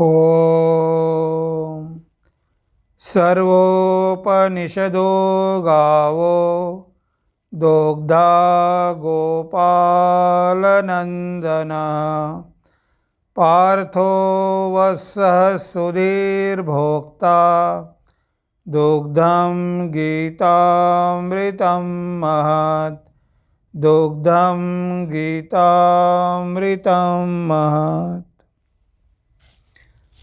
ॐ सर्वोपनिषदो गावो दोग्धा गोपालनन्दन पार्थो वत्सः सुधीर्भोक्ता दुग्धं गीतामृतं महत् दुग्धं गीतामृतं महत्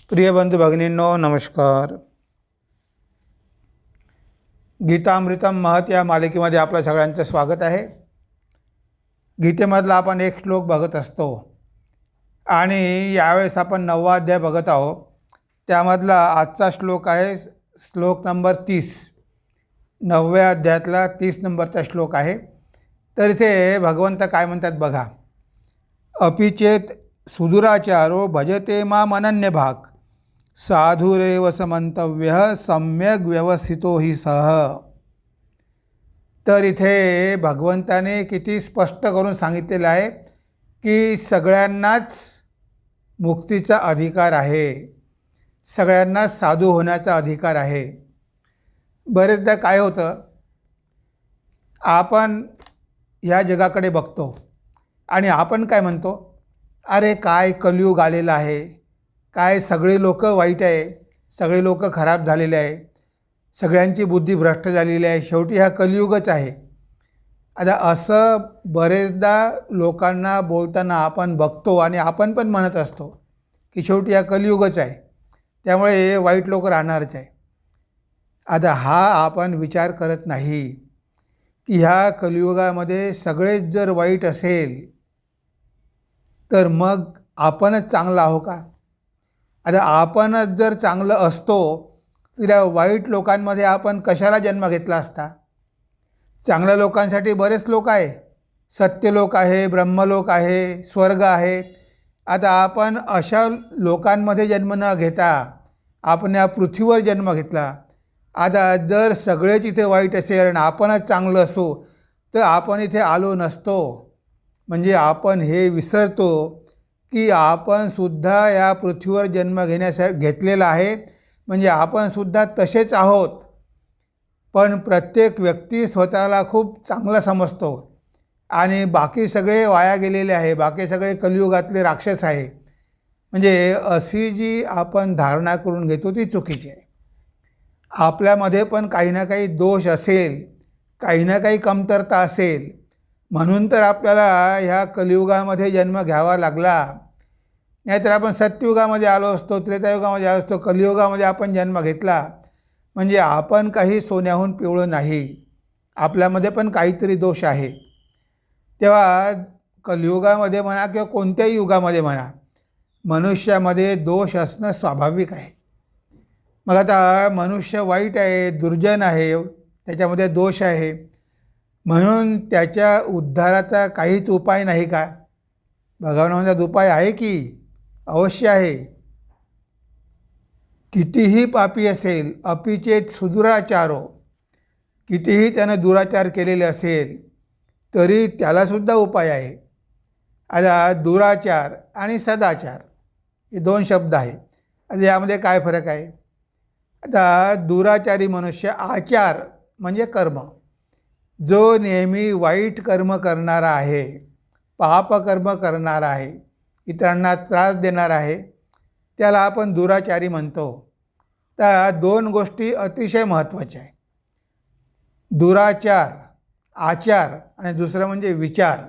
प्रिय बंधू भगिनींनो नमस्कार. गीतामृतम महत या मालिकेमध्ये आपलं सगळ्यांचं स्वागत आहे. गीतेमधला आपण एक श्लोक बघत असतो. आणि यावेळेस आपण नववा अध्याय बघत आहोत. त्यामधला आजचा श्लोक आहे श्लोक नंबर तीस. नवव्या अध्यायातला तीस नंबरचा श्लोक आहे. तर इथे भगवंत काय म्हणतात बघा. अपिचेत सुदुराचारो भजते माम अनन्य भाग साधुरेव समंतव्य सम्यक व्यवस्थितो ही सह तर इथे भगवंताने किती स्पष्ट करून सांगितलेलं आहे की सगळ्यांनाच मुक्तीचा अधिकार आहे. सगळ्यांनाच साधू होण्याचा अधिकार आहे. बरेचदा काय होतं? आपण ह्या जगाकडे बघतो आणि आपण काय म्हणतो? अरे काय कलयुग आलेलं आहे. काय सगळे लोक वाईट आहे सगळे लोक खराब झालेले आहे सगळ्यांची बुद्धी भ्रष्ट झालेली आहे शेवटी हा कलियुगच आहे. आता असं बरेचदा लोकांना बोलताना आपण बघतो आणि आपण पण म्हणत असतो की शेवटी हा कलियुगच आहे त्यामुळे हे वाईट लोक राहणारच आहे. आता हा आपण विचार करत नाही की ह्या कलियुगामध्ये सगळेच जर वाईट असेल तर मग आपणच चांगला आहो का? आता आपणच जर चांगलं असतो तर या वाईट लोकांमध्ये आपण कशाला जन्म घेतला असता? चांगल्या लोकांसाठी बरेच लोक आहे. सत्यलोक आहे ब्रह्मलोक आहे स्वर्ग आहे. आता आपण अशा लोकांमध्ये जन्म न घेता आपण या पृथ्वीवर जन्म घेतला. आता जर सगळेच इथे वाईट असेल आणि आपणच चांगलं असो तर आपण इथे आलो नसतो. म्हणजे आपण हे विसरतो. की आपण सुद्धा या पृथ्वीवर जन्म घेण्यासाठी घेतलेला आहे. म्हणजे आपण सुद्धा तसेच आहोत. पण प्रत्येक व्यक्ती स्वतःला खूप चांगला समजतो. आणि बाकी सगळे वाया गेलेले आहे. बाकी सगळे कलियुगातले राक्षस आहे. म्हणजे अशी जी आपण धारणा करून घेतो ती चुकीची आहे. आपल्यामध्ये पण काही ना काही दोष असेल. काही ना काही कमतरता असेल. म्हणून तर आपल्याला ह्या कलियुगामध्ये जन्म घ्यावा लागला. नाहीतर आपण सत्ययुगामध्ये आलो असतो त्रेतायुगामध्ये आलो असतो कलियुगामध्ये आपण जन्म घेतला. म्हणजे आपण काही सोन्याहून पिवळं नाही. आपल्यामध्ये पण काहीतरी दोष आहे. तेव्हा कलियुगामध्ये म्हणा किंवा कोणत्याही युगामध्ये म्हणा मनुष्यामध्ये दोष असणं स्वाभाविक आहे. मग आता मनुष्य वाईट आहे दुर्जन आहे त्याच्यामध्ये दोष आहे. म्हणून त्याच्या उद्धाराचा काहीच उपाय नाही का? भगवानाचा उपाय आहे की? अवश्य आहे. कितीही पापी असेल अपिचे सुदुराचारो कितीही त्यानं दुराचार केलेले असेल तरी त्यालासुद्धा उपाय आहे. आता दुराचार आणि सदाचार हे दोन शब्द आहेत. आता यामध्ये काय फरक आहे? आता दुराचारी मनुष्य आचार म्हणजे कर्म. जो नेहमी वाईट कर्म करणारा आहे पापकर्म करणारा आहे इतरांना त्रास देणार आहे त्याला आपण दुराचारी म्हणतो. त्या दोन गोष्टी अतिशय महत्त्वाच्या आहे दुराचार आचार आणि दुसरं म्हणजे विचार.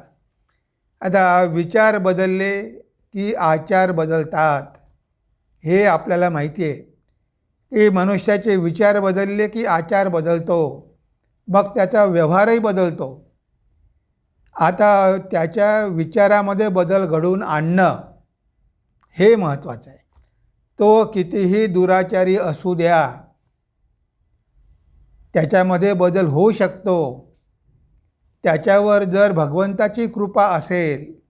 आता विचार बदलले की आचार बदलतात हे आपल्याला माहिती आहे. की मनुष्याचे विचार बदलले की आचार बदलतो. मग त्याचा व्यवहारही बदलतो. आता त्याच्या विचारामध्ये बदल घडवून आणणं हे महत्त्वाचं आहे. तो कितीही दुराचारी असू द्या त्याच्यामध्ये बदल होऊ शकतो. त्याच्यावर जर भगवंताची कृपा असेल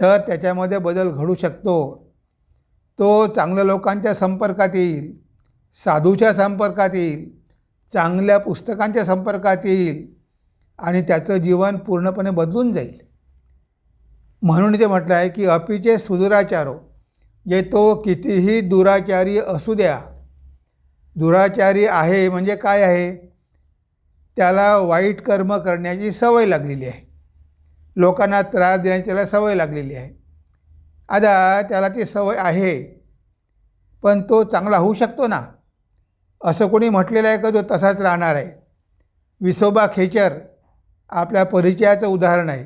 तर त्याच्यामध्ये बदल घडू शकतो. तो चांगल्या लोकांच्या संपर्कात येईल साधूच्या संपर्कात येईल चांगल्या पुस्तकांच्या संपर्कात येईल आणि त्याचं जीवन पूर्णपणे बदलून जाईल. म्हणून ते म्हटलं आहे की अपिचे सुदुराचारो जे तो कितीही दुराचारी असू द्या दुराचारी आहे म्हणजे काय आहे? त्याला वाईट कर्म करण्याची सवय लागलेली आहे. लोकांना त्रास देण्याची त्याला सवय लागलेली आहे. आता त्याला ती सवय आहे पण तो चांगला होऊ शकतो ना? असं कोणी म्हटलेलं आहे का तो तसाच राहणार आहे? विसोबा खेचर आपल्या परिचयाचं उदाहरण आहे.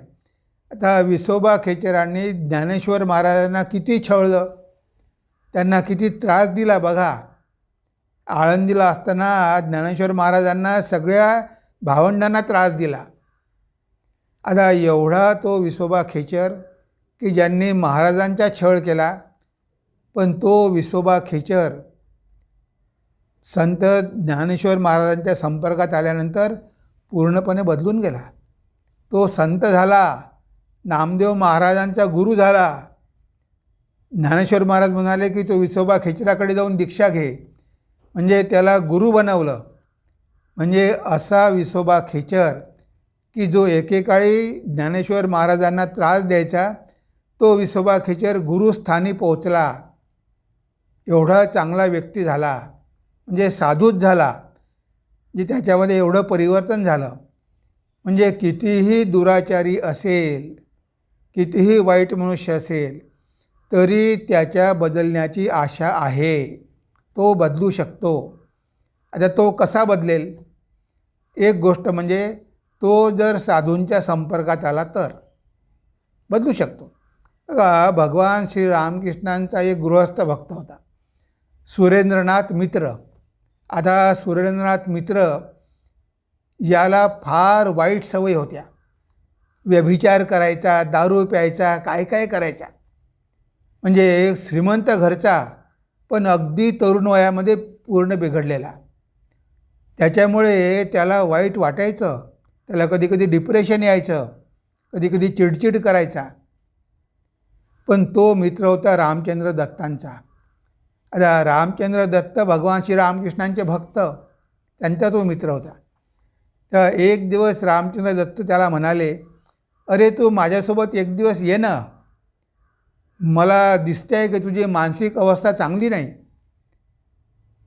आता विसोबा खेचरांनी ज्ञानेश्वर महाराजांना किती छळलं त्यांना किती त्रास दिला बघा. आळंदीला असताना ज्ञानेश्वर महाराजांना सगळ्या भावंडांना त्रास दिला. आता एवढा तो विसोबा खेचर की ज्यांनी महाराजांचा छळ केला पण तो विसोबा खेचर संत ज्ञानेश्वर महाराजांच्या संपर्कात आल्यानंतर पूर्णपणे बदलून गेला. तो संत झाला नामदेव महाराजांचा गुरु झाला. ज्ञानेश्वर महाराज म्हणाले की तो विसोबा खेचराकडे जाऊन दीक्षा घे. म्हणजे त्याला गुरु बनवलं. म्हणजे असा विसोबा खेचर की जो एकेकाळी ज्ञानेश्वर महाराजांना त्रास द्यायचा तो विसोबा खेचर गुरुस्थानी पोहोचला. एवढा चांगला व्यक्ती झाला. म्हणजे साधूच झाला जे त्याच्यामध्ये एवढं परिवर्तन झालं. म्हणजे कितीही दुराचारी असेल कितीही वाईट मनुष्य असेल तरी त्याच्या बदलण्याची आशा आहे. तो बदलू शकतो. आता तो कसा बदलेल? एक गोष्ट म्हणजे तो जर साधूंच्या संपर्कात आला तर बदलू शकतो. बघा भगवान श्री रामकृष्णांचा एक गृहस्थ भक्त होता. सुरेंद्रनाथ मित्र. आता सुरेंद्रनाथ मित्र याला फार वाईट सवयी होत्या. व्यभिचार करायचा दारू प्यायचा काय काय करायचा. म्हणजे एक श्रीमंत घरचा पण अगदी तरुण वयामध्ये पूर्ण बिघडलेला. त्याच्यामुळे त्याला वाईट वाटायचं. त्याला कधी कधी डिप्रेशन यायचं. कधी कधी चिडचिड करायचा. पण तो मित्र होता रामचंद्र दत्तांचा. रामचंद्र दत्त भगवान श्री रामकृष्णांचे भक्त त्यांचा तो मित्र होता. तर एक दिवस रामचंद्र दत्त त्याला म्हणाले अरे तू माझ्यासोबत एक दिवस ये ना. मला दिसते आहे की तुझी मानसिक अवस्था चांगली नाही.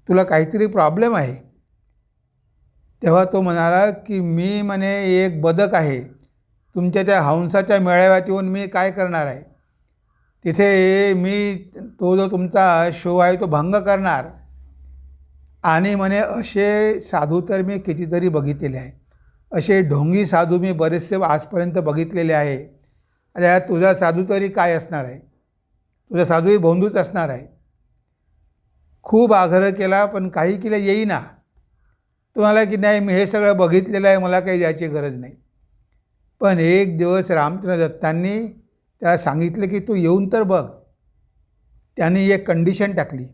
तुला काहीतरी प्रॉब्लेम आहे. तेव्हा तो म्हणाला की मी म्हणे एक बदक आहे. तुमच्या त्या हंसाच्या मेळाव्यात येऊन मी काय करणार आहे? तिथे मी तो जो तुमचा शो आहे तो भंग करणार. आणि म्हणे असे साधू तर मी कितीतरी बघितलेले आहे. असे ढोंगी साधू मी बरेचसे आजपर्यंत बघितलेले आहे. आता तुझा साधू तरी काय असणार आहे? तुझा साधूही भोंदूच असणार आहे. खूप आग्रह केला पण काही केलं येईना. तुम्हाला की नाही मी हे सगळं बघितलेलं आहे मला काही जायची गरज नाही. पण एक दिवस रामचंद्र दत्तांनी त्याला सांगितलं की तू येऊन तर बघ. त्याने एक कंडिशन टाकली.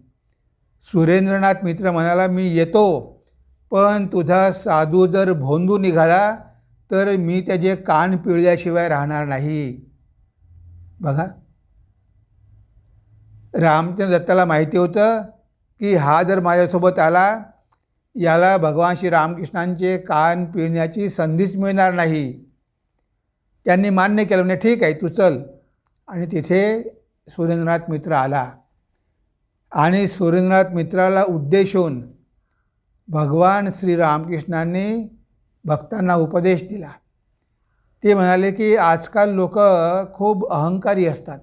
सुरेंद्रनाथ मित्र म्हणाला मी येतो पण तुझा साधू जर भोंदू निघाला तर मी त्याचे कान पिळल्याशिवाय राहणार नाही. बघा. रामचंद्र दत्ताला माहिती होतं की हा जर माझ्यासोबत आला याला भगवान श्री रामकृष्णांचे कान पिळण्याची संधीच मिळणार नाही. त्यांनी मान्य केलं म्हणजे ठीक आहे तू चल. आणि तिथे सुरेंद्रनाथ मित्र आला. आणि सुरेंद्रनाथ मित्राला उद्देशून भगवान श्री रामकृष्णांनी भक्तांना उपदेश दिला. ते म्हणाले की आजकाल लोक खूप अहंकारी असतात.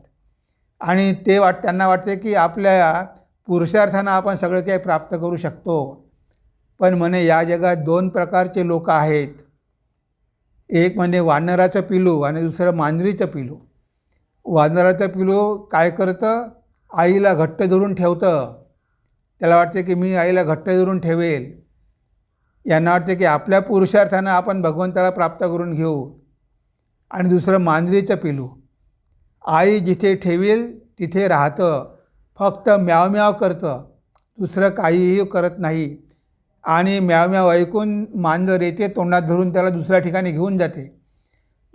आणि ते वाट त्यांना वाटते की आपल्या पुरुषार्थानं आपण सगळं काही प्राप्त करू शकतो. पण म्हणे या जगात दोन प्रकारचे लोक आहेत. एक म्हणजे वानराचं पिलू आणि दुसरं मांजरीचं पिलू. वानराचं पिलू काय करतं? आईला घट्ट धरून ठेवतं. त्याला वाटते की मी आईला घट्ट धरून ठेवेल. यांना वाटते की आपल्या पुरुषार्थानं आपण भगवंताला प्राप्त करून घेऊ. आणि दुसरं मांजरीचं पिलू. आई जिथे ठेवील तिथे राहतं. फक्त म्याव म्याव करतं. दुसरं काहीही करत नाही. आणि म्याव म्याव ऐकून मांजर येते तोंडात धरून त्याला दुसऱ्या ठिकाणी घेऊन जाते.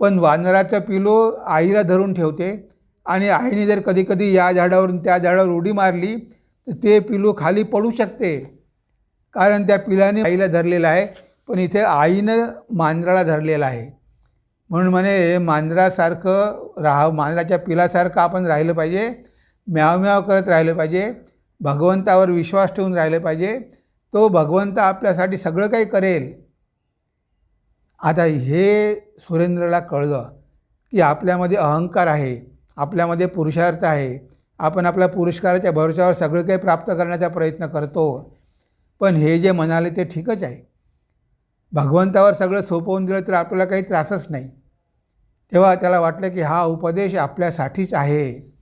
पण वानराचं पिलो आईला धरून ठेवते आणि आईने जर कधीकधी या झाडावरून त्या झाडावर उडी मारली तर ते पिलू खाली पडू शकते. कारण त्या पिलाने आईला धरलेलं आहे पण इथे आईनं मांजराला धरलेलं आहे. म्हणून म्हणे मांजरासारखं राहा मांजराच्या पिलासारखं आपण राहिलं पाहिजे म्याव म्याव करत राहिलं पाहिजे भगवंतावर विश्वास ठेवून राहिलं पाहिजे तो भगवंत आपल्यासाठी सगळं काही करेल. आता हे सुरेंद्रला कळलं की आपल्यामध्ये अहंकार आहे आपल्यामध्ये पुरुषार्थ आहे. आपण आपल्या पुरस्काराच्या भरोशावर सगळं काही प्राप्त करण्याचा प्रयत्न करतो. पण हे जे म्हणाले ते ठीकच आहे. भगवंतावर सगळं सोपवून दिलं तर आपल्याला काही त्रासच नाही. तेव्हा त्याला वाटलं की हा उपदेश आपल्यासाठीच आहे.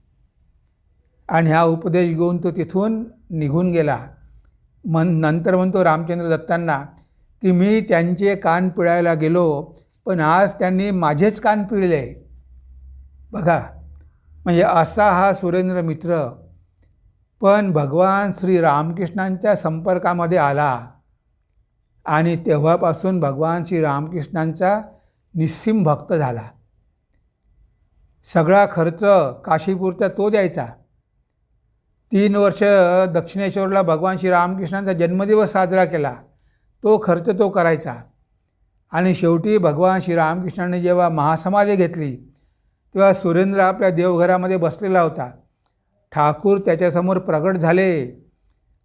आणि हा उपदेश घेऊन तो तिथून निघून गेला. मन नंतर म्हणतो रामचंद्र दत्तांना की मी त्यांचे कान पिळायला गेलो पण आज त्यांनी माझेच कान पिळले. बघा म्हणजे असा हा सुरेंद्र मित्र. पण भगवान श्री रामकृष्णांच्या संपर्कामध्ये आला. आणि तेव्हापासून भगवान श्री रामकृष्णांचा निस्सीम भक्त झाला. सगळा खर्च काशीपूरचा तो द्यायचा. तीन वर्ष दक्षिणेश्वरला भगवान श्री रामकृष्णांचा जन्मदिवस साजरा केला. तो खर्च तो करायचा. आणि शेवटी भगवान श्री रामकृष्णाने जेव्हा महासमाधी घेतली तेव्हा सुरेंद्र आपल्या देवघरामध्ये बसलेला होता. ठाकूर त्याच्यासमोर प्रगट झाले.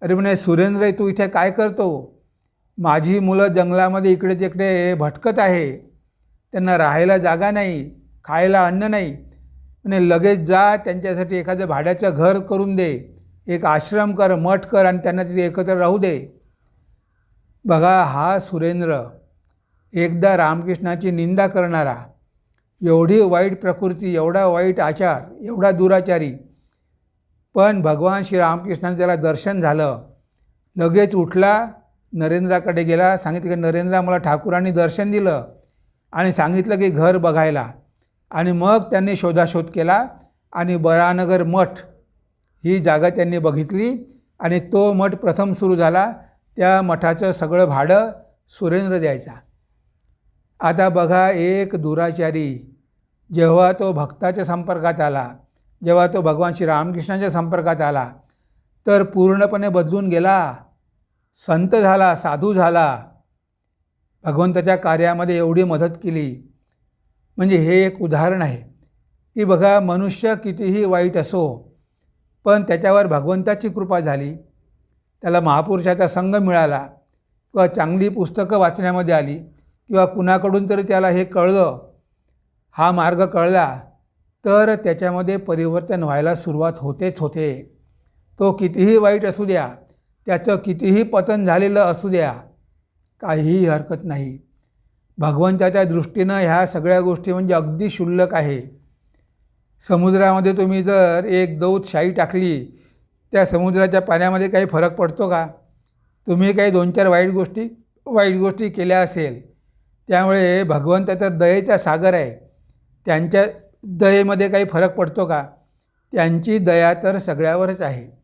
अरे म्हणे सुरेंद्र तू इथे काय करतो? माझी मुलं जंगलामध्ये इकडे तिकडे भटकत आहे. त्यांना राहायला जागा नाही खायला अन्न नाही. म्हणे लगेच जा त्यांच्यासाठी एखादं भाड्याचं घर करून दे. एक आश्रम कर मठ कर आणि त्यांना तिथे एकत्र राहू दे. बघा हा सुरेंद्र एकदा रामकृष्णाची निंदा करणारा एवढी वाईट प्रकृती एवढा वाईट आचार एवढा दुराचारी. पण भगवान श्री रामकृष्णाने त्याला दर्शन झालं. लगेच उठला नरेंद्राकडे गेला सांगितलं की नरेंद्रा मला ठाकूरांनी दर्शन दिलं. आणि सांगितलं की घर बघायला. आणि मग त्यांनी शोधाशोध केला आणि बरानगर मठ ही जागा त्यांनी बघितली आणि तो मठ प्रथम सुरू झाला. त्या मठाचं सगळं भाडं सुरेंद्र द्यायचा. आता बघा एक दुराचारी जेव्हा तो भक्ताच्या संपर्कात आला जेव्हा तो भगवान श्री रामकृष्णाच्या संपर्कात आला तर पूर्णपणे बदलून गेला. संत झाला साधू झाला. भगवंताच्या कार्यामध्ये एवढी मदत केली. म्हणजे हे एक उदाहरण आहे. की बघा मनुष्य कितीही वाईट असो पण त्याच्यावर भगवंताची कृपा झाली. त्याला महापुरुषाचा संघ मिळाला किंवा चांगली पुस्तकं वाचण्यामध्ये आली किंवा कुणाकडून तरी त्याला हे कळलं हा मार्ग कळला तर त्याच्यामध्ये परिवर्तन व्हायला सुरुवात होतेच होते. तो कितीही वाईट असू द्या त्याचं कितीही पतन झालेलं असू द्या काहीही हरकत नाही. भगवंताच्या दृष्टीनं ह्या सगळ्या गोष्टी म्हणजे अगदी क्षुल्लक आहे. समुद्रामध्ये तुम्ही जर एक दौत शाई टाकली त्या समुद्राच्या पाण्यामध्ये काही फरक पडतो का? तुम्ही काही दोन चार वाईट गोष्टी वाईट गोष्टी केल्या असेल त्यामुळे भगवंत तर दयेचा सागर आहे. त्यांच्या दयेमध्ये काही फरक पडतो का? त्यांची दया तर सगळ्यावरच आहे.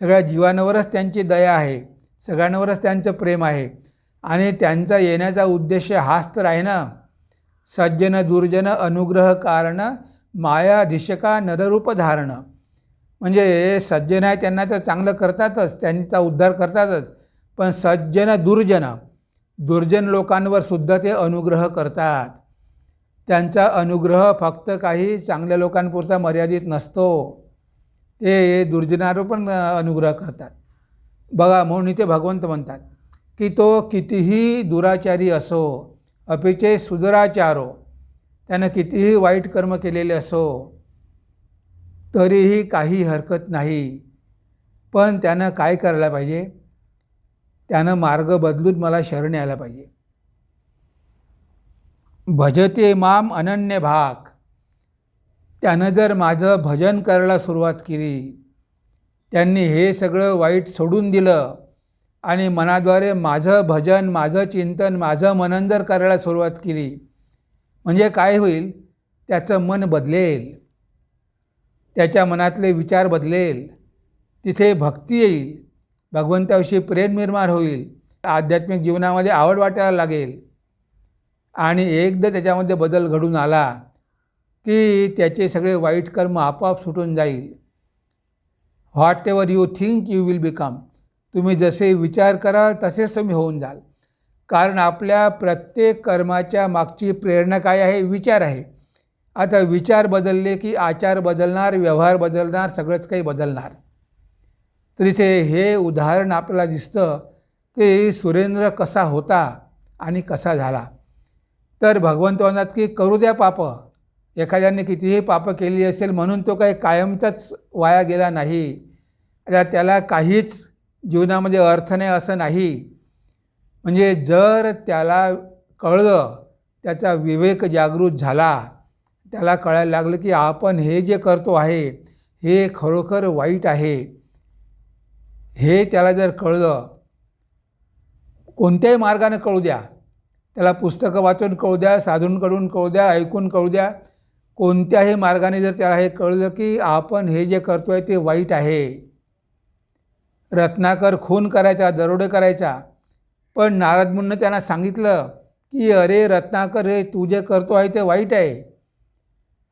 सगळ्या जीवांवरच त्यांची दया आहे. सगळ्यांवरच त्यांचं प्रेम आहे. आणि त्यांचा येण्याचा उद्देश हाच तर आहे ना? सज्जन दुर्जन अनुग्रह कारण मायाधिशका नररूप धारणं. म्हणजे सज्जन आहे त्यांना तर चांगलं करतातच त्यांचा उद्धार करतातच. पण सज्जन दुर्जन दुर्जन लोकांवर सुद्धा ते अनुग्रह करतात. त्यांचा अनुग्रह फक्त काही चांगल्या लोकांपुरता मर्यादित नसतो. ते दुर्जनावर पण अनुग्रह करतात. बघा म्हणून इथे भगवंत म्हणतात की तो कितीही दुराचारी असो अपिचे सुदराचारो त्यानं कितीही वाईट कर्म केलेले असो तरीही काही हरकत नाही. पण त्यानं काय करायला पाहिजे? त्यानं मार्ग बदलून मला शरण यायला पाहिजे. भजते माम अनन्य भाग. त्यानं जर माझं भजन करायला सुरुवात केली त्यांनी हे सगळं वाईट सोडून दिलं आणि मनाद्वारे माझं भजन माझं चिंतन माझं मनन जर करायला सुरुवात केली म्हणजे काय होईल? त्याचं मन बदलेल. त्याच्या मनातले विचार बदलेल. तिथे भक्ती येईल. भगवंताविषयी प्रेम निर्माण होईल. आध्यात्मिक जीवनामध्ये आवड वाटायला लागेल. आणि एकदा त्याच्यामध्ये बदल घडून आला की त्याचे सगळे वाईट कर्म आपोआप सुटून जाईल. Whatever you think you will become तुम्ही जसे विचार कराल तसेच तुम्ही होऊन जाल. कारण आपल्या प्रत्येक कर्माच्या मागची प्रेरणा काय आहे? विचार आहे. आता विचार बदलले की आचार बदलणार व्यवहार बदलणार सगळंच काही बदलणार. तर इथे हे उदाहरण आपल्याला दिसतं की सुरेंद्र कसा होता आणि कसा झाला. तर भगवंत म्हणतात की करू द्या पापं. एखाद्याने कितीही पापं केली असेल म्हणून तो काही कायमचाच वाया गेला नाही. आता त्याला काहीच जीवनामध्ये अर्थ नाही असं नाही. म्हणजे जर त्याला कळलं त्याचा विवेक जागृत झाला त्याला कळायला लागलं की आपण हे जे करतो आहे हे खरोखर वाईट आहे. हे त्याला जर कळलं कोणत्याही मार्गाने कळू द्या. त्याला पुस्तकं वाचून कळू द्या साधूंकडून कळू द्या ऐकून कळू द्या. कोणत्याही मार्गाने जर त्याला हे कळलं की आपण हे जे करतो आहे ते वाईट आहे. रत्नाकर खून करायचा दरोडे करायचा. पण नारद मुन्न त्यांना सांगितलं की अरे रत्नाकर हे तू जे करतो आहे ते वाईट आहे.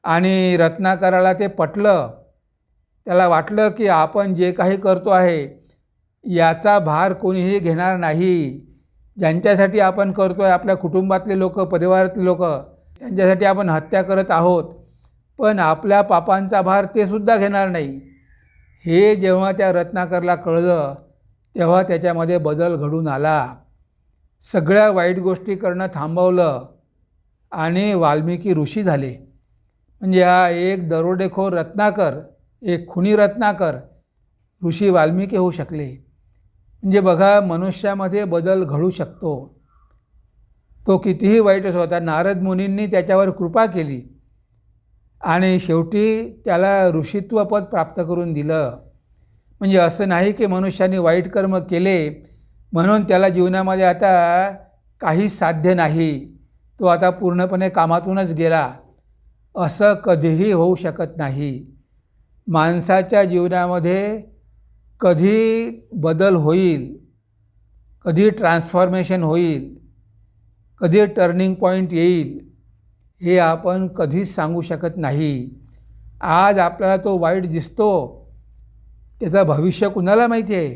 आणि रत्नाकराला ते पटलं. त्याला वाटलं की आपण जे काही करतो आहे याचा भार कोणीही घेणार नाही. ज्यांच्यासाठी आपण करतो आहे आपल्या कुटुंबातले लोक परिवारातले लोक त्यांच्यासाठी आपण हत्या करत आहोत. पण आपल्या पापांचा भार ते सुद्धा घेणार नाही. हे जेव्हा त्या रत्नाकरला कळलं तेव्हा त्याच्यामध्ये बदल घडून आला. सगळ्या वाईट गोष्टी करणं थांबवलं आणि वाल्मिकी ऋषी झाले. म्हणजे हा एक दरोडेखोर रत्नाकर एक खुनी रत्नाकर ऋषी वाल्मिकी होऊ शकले. म्हणजे बघा मनुष्यामध्ये बदल घडू शकतो. तो कितीही वाईट असो होता नारद मुनींनी त्याच्यावर कृपा केली आणि शेवटी त्याला ऋषित्वपद प्राप्त करून दिलं. म्हणजे असं नाही की मनुष्याने वाईट कर्म केले म्हणून त्याला जीवनामध्ये आता काही साध्य नाही. तो आता पूर्णपणे कामातूनच गेला. असं कधीही होऊ शकत नाही. माणसाच्या जीवनामध्ये कधी बदल होईल कधी ट्रान्सफॉर्मेशन होईल कधी टर्निंग पॉईंट येईल हे आपण कधीच सांगू शकत नाही. आज आपल्याला तो वाईट दिसतो त्याचं भविष्य कुणाला माहिती आहे?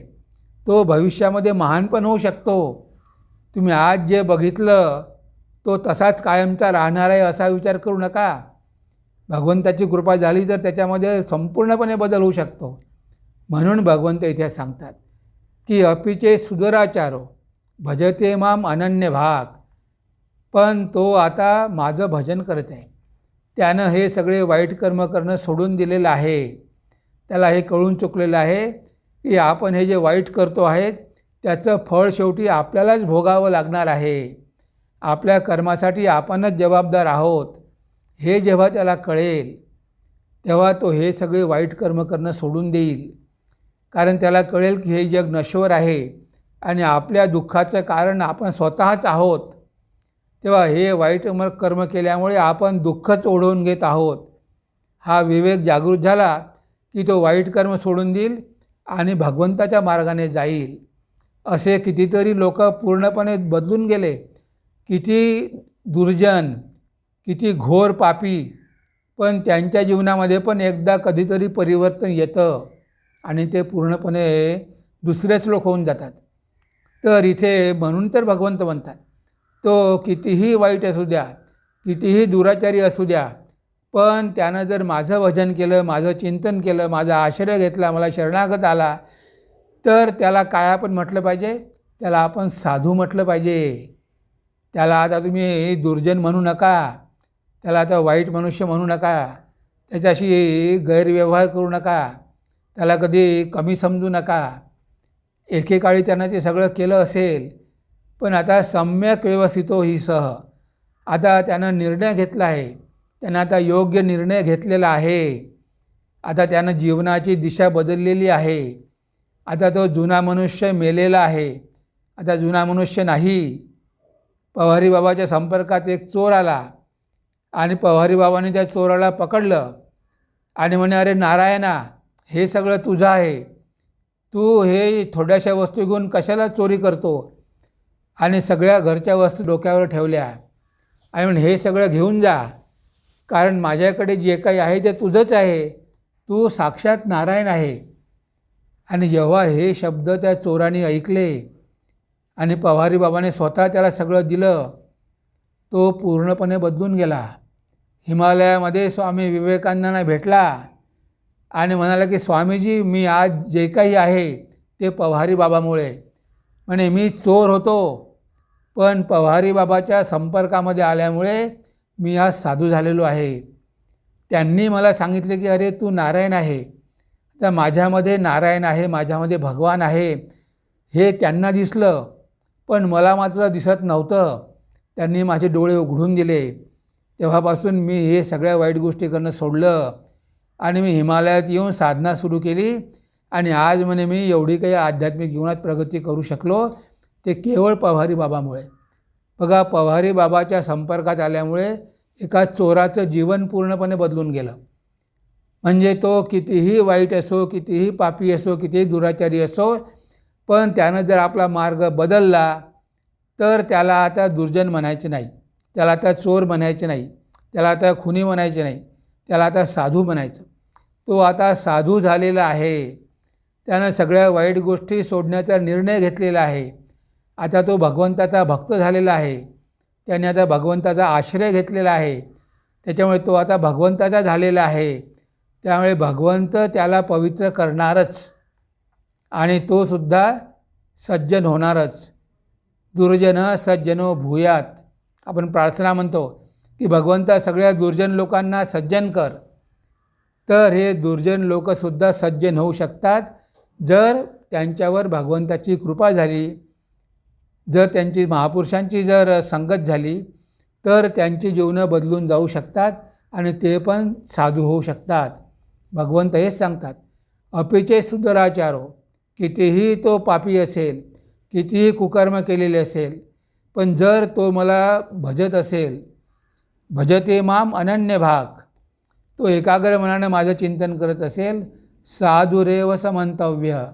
तो भविष्यामध्ये महान पण होऊ शकतो. तुम्ही आज जे बघितलं तो तसाच कायमचा राहणार आहे असा विचार करू नका. भगवंताची कृपा झाली तर त्याच्यामध्ये संपूर्णपणे बदल होऊ शकतो. म्हणून भगवंत इथे सांगतात की अपिचे सुदराचारो भजते माम अनन्य भाग पण तो आता माझं भजन करत आहे. त्यानं हे सगळे वाईट कर्म करणं सोडून दिलेलं आहे. त्याला हे कळून चुकलेलं आहे की आपण हे जे वाईट करतो आहेत त्याचं फळ शेवटी आपल्यालाच भोगावं लागणार आहे. आपल्या कर्मासाठी आपणच जबाबदार आहोत. हे जेव्हा त्याला कळेल तेव्हा तो हे सगळे वाईट कर्म करणं सोडून देईल. कारण त्याला कळेल की हे जग नश्वर आहे आणि आपल्या दुःखाचं कारण आपण स्वतःच आहोत. तेव्हा हे वाईट कर्म केल्यामुळे आपण दुःखच ओढवून घेत आहोत. हा विवेक जागृत झाला की तो वाईट कर्म सोडून देईल आणि भगवंताच्या मार्गाने जाईल. असे कितीतरी लोक पूर्णपणे बदलून गेले. किती दुर्जन किती घोर पापी पण त्यांच्या जीवनामध्ये पण एकदा कधीतरी परिवर्तन येतं आणि ते पूर्णपणे दुसरेच लोक होऊन जातात. तर इथे म्हणून तर भगवंत म्हणतात तो कितीही वाईट असू द्या कितीही दुराचारी असू द्या पण त्यानं जर माझं भजन केलं माझं चिंतन केलं माझा आश्रय घेतला मला शरणागत आला तर त्याला काय आपण म्हटलं पाहिजे? त्याला आपण साधू म्हटलं पाहिजे. त्याला आता तुम्ही दुर्जन म्हणू नका. त्याला आता वाईट मनुष्य म्हणू नका. त्याच्याशी गैरव्यवहार करू नका. त्याला कधी कमी समजू नका. एकेकाळी त्यानं ते सगळं केलं असेल पण आता सम्यक व्यवस्थितो हो ही सह. आता त्यानं निर्णय घेतला आहे. त्यानं आता योग्य निर्णय घेतलेला आहे. आता त्यानं जीवनाची दिशा बदललेली आहे. आता तो जुना मनुष्य मेलेला आहे. आता जुना मनुष्य नाही. पवारी बाबाच्या संपर्कात एक चोर आला. आणि पवारी बाबाने त्या चोराला पकडलं. आणि म्हणे अरे नारायणा हे सगळं तुझं आहे. तू हे थोड्याशा वस्तू घेऊन कशाला चोरी करतो? आणि सगळ्या घरच्या वस्तू डोक्यावर ठेवल्या. आणि म्हणून हे सगळं घेऊन जा. कारण माझ्याकडे जे काही आहे ते तुझंच आहे. तू साक्षात नारायण आहे. आणि जेव्हा हे शब्द त्या चोराने ऐकले आणि पवारी बाबाने स्वतः त्याला सगळं दिलं तो पूर्णपणे बदलून गेला. हिमालयामध्ये स्वामी विवेकानंदांना भेटला आणि म्हणाला की स्वामीजी मी आज जे काही आहे ते पव्हारी बाबामुळे. म्हणे मी चोर होतो पण पव्हारी बाबाच्या संपर्कामध्ये आल्यामुळे मी आज साधू झालेलो आहे. त्यांनी मला सांगितले की अरे तू नारायण आहे. तर माझ्यामध्ये नारायण आहे माझ्यामध्ये भगवान आहे. हे त्यांना दिसलं पण मला मात्र दिसत नव्हतं. त्यांनी माझे डोळे उघडून दिले. तेव्हापासून मी हे सगळ्या वाईट गोष्टी करणं सोडलं आणि मी हिमालयात येऊन साधना सुरू केली. आणि आज म्हणे मी एवढी काही आध्यात्मिक जीवनात प्रगती करू शकलो ते केवळ पव्हारी बाबामुळे. बघा पव्हारी बाबाच्या संपर्कात आल्यामुळे एका चोराचं जीवन पूर्णपणे बदलून गेलं. म्हणजे तो कितीही वाईट असो कितीही पापी असो कितीही दुराचारी असो पण त्यानं जर आपला मार्ग बदलला तर त्याला आता दुर्जन म्हणायचे नाही. त्याला आता चोर म्हणायचे नाही त्याला आता खुनी म्हणायचे नाही त्याला आता साधू म्हणायचं. तो आता साधू झालेला आहे. त्यानं सगळ्या वाईट गोष्टी सोडण्याचा निर्णय घेतलेला आहे. आता तो भगवंताचा भक्त झालेला आहे. त्याने आता भगवंताचा आश्रय घेतलेला आहे. त्याच्यामुळे तो आता भगवंताचा झालेला आहे. त्यामुळे भगवंत त्याला पवित्र करणारच आणि तो सुद्धा सज्जन होणारच. दुर्जन सज्जनो भूयात. आपण प्रार्थना म्हणतो की भगवंता सगळ्या दुर्जन लोकांना सज्जन कर. तर हे दुर्जन लोकसुद्धा सज्जन होऊ शकतात. जर त्यांच्यावर भगवंताची कृपा झाली जर त्यांची महापुरुषांची जर संगत झाली तर त्यांची जीवनं बदलून जाऊ शकतात आणि ते पण साधू होऊ शकतात. भगवंत हेच सांगतात अपिचे सुधराचारो कितीही तो पापी असेल कितीही कुकर्म केलेले असेल पण जर तो मला भजत असेल भजते माम अनन्य भाग तो एकाग्र मनानं माझं चिंतन करत असेल साधुरेव समंतव्य.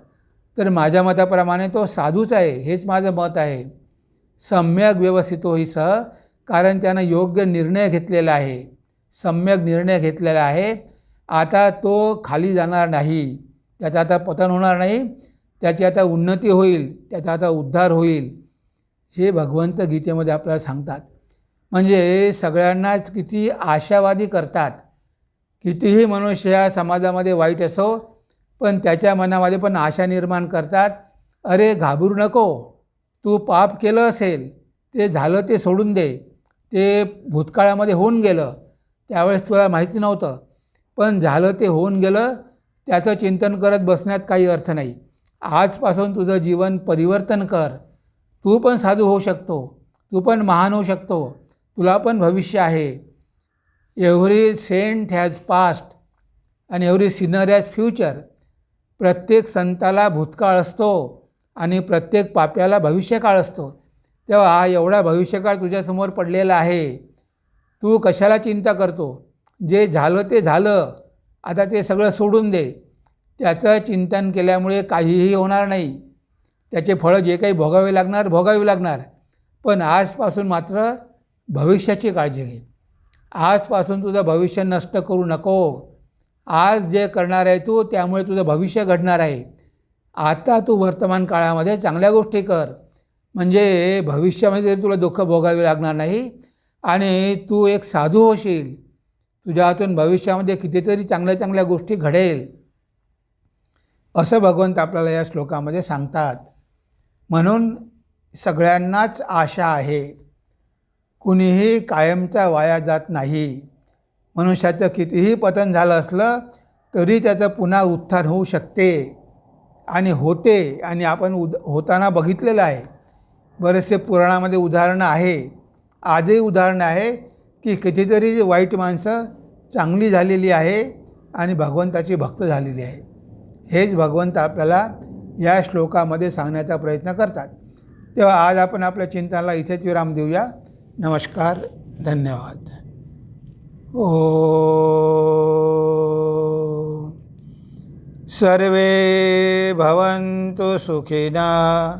तर माझ्या मताप्रमाणे तो साधूच आहे हेच माझं मत आहे. सम्यक व्यवस्थितो हो ही सह कारण त्यानं योग्य निर्णय घेतलेला आहे. सम्यक निर्णय घेतलेला आहे. आता तो खाली जाणार नाही. त्याचं आता पतन होणार नाही. त्याची आता उन्नती होईल. त्याचा आता उद्धार होईल. हे भगवंत गीतेमध्ये आपल्याला सांगतात. म्हणजे सगळ्यांनाच किती आशावादी करतात. कितीही मनुष्य या समाजामध्ये वाईट असो पण त्याच्या मनामध्ये पण आशा निर्माण करतात. अरे घाबरू नको तू पाप केलं असेल ते झालं ते सोडून दे ते भूतकाळामध्ये होऊन गेलं त्यावेळेस तुला माहिती नव्हतं. पण झालं ते होऊन गेलं त्याचं चिंतन करत बसण्यात काही अर्थ नाही. आजपासून तुझं जीवन परिवर्तन कर. तू पण साधू होऊ शकतो. तू पण महान होऊ शकतो. तुला पण भविष्य आहे. एव्हरी सेंट हॅज पास्ट आणि एव्हरी सिनर हॅज फ्युचर. प्रत्येक संताला भूतकाळ असतो आणि प्रत्येक पाप्याला भविष्यकाळ असतो. तेव्हा हा एवढा भविष्यकाळ तुझ्यासमोर पडलेला आहे. तू कशाला चिंता करतो? जे झालं ते झालं. आता ते सगळं सोडून दे. त्याचं चिंतन केल्यामुळे काहीही होणार नाही. त्याचे फळं जे काही भोगावे लागणार भोगावे लागणार. पण आजपासून मात्र भविष्याची काळजी घे. आजपासून तुझं भविष्य नष्ट करू नको. आज जे करणार आहे तू त्यामुळे तुझं भविष्य घडणार आहे. आता तू वर्तमान काळामध्ये चांगल्या गोष्टी कर. म्हणजे भविष्यामध्ये तुला दुःख भोगावे लागणार नाही आणि तू एक साधू होशील तुझ्या हातून भविष्यामध्ये कितीतरी चांगल्या चांगल्या गोष्टी घडेल. असं भगवंत आपल्याला या श्लोकामध्ये सांगतात. म्हणून सगळ्यांनाच आशा आहे. कुणीही कायमचा वाया जात नाही. मनुष्याचं कितीही पतन झालं असलं तरी त्याचं पुन्हा उत्थान होऊ शकते. आणि होते आणि आपण उद होताना बघितलेलं आहे. बरेचसे पुराणामध्ये उदाहरणं आहे. आजही उदाहरणं आहे की कितीतरी वाईट माणसं चांगली झालेली आहे आणि भगवंताची भक्त झालेली आहे. हेच भगवंत आपल्याला या श्लोकामध्ये सांगण्याचा प्रयत्न करतात. तेव्हा आज आपण आपल्या चिंतनाला इथेच विराम देऊया. नमस्कार धन्यवाद. ओ सर्वे भवन्तु सुखिना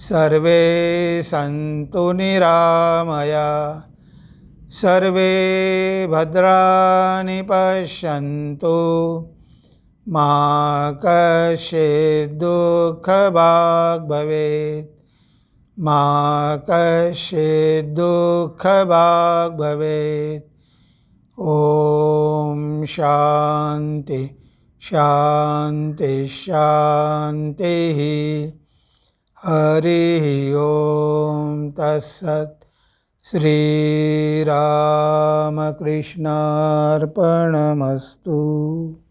सर्वे सन्तु निरामया सर्वे भद्राणि पश्यन्तु। मा कशे दुःखभाग् भवेत् मा कशे दुःखभाग् भवेत् ॐ शान्ति शान्ति शान्तिः हरिः ॐ तत्सत्। श्रीरामकृष्णार्पणमस्तु।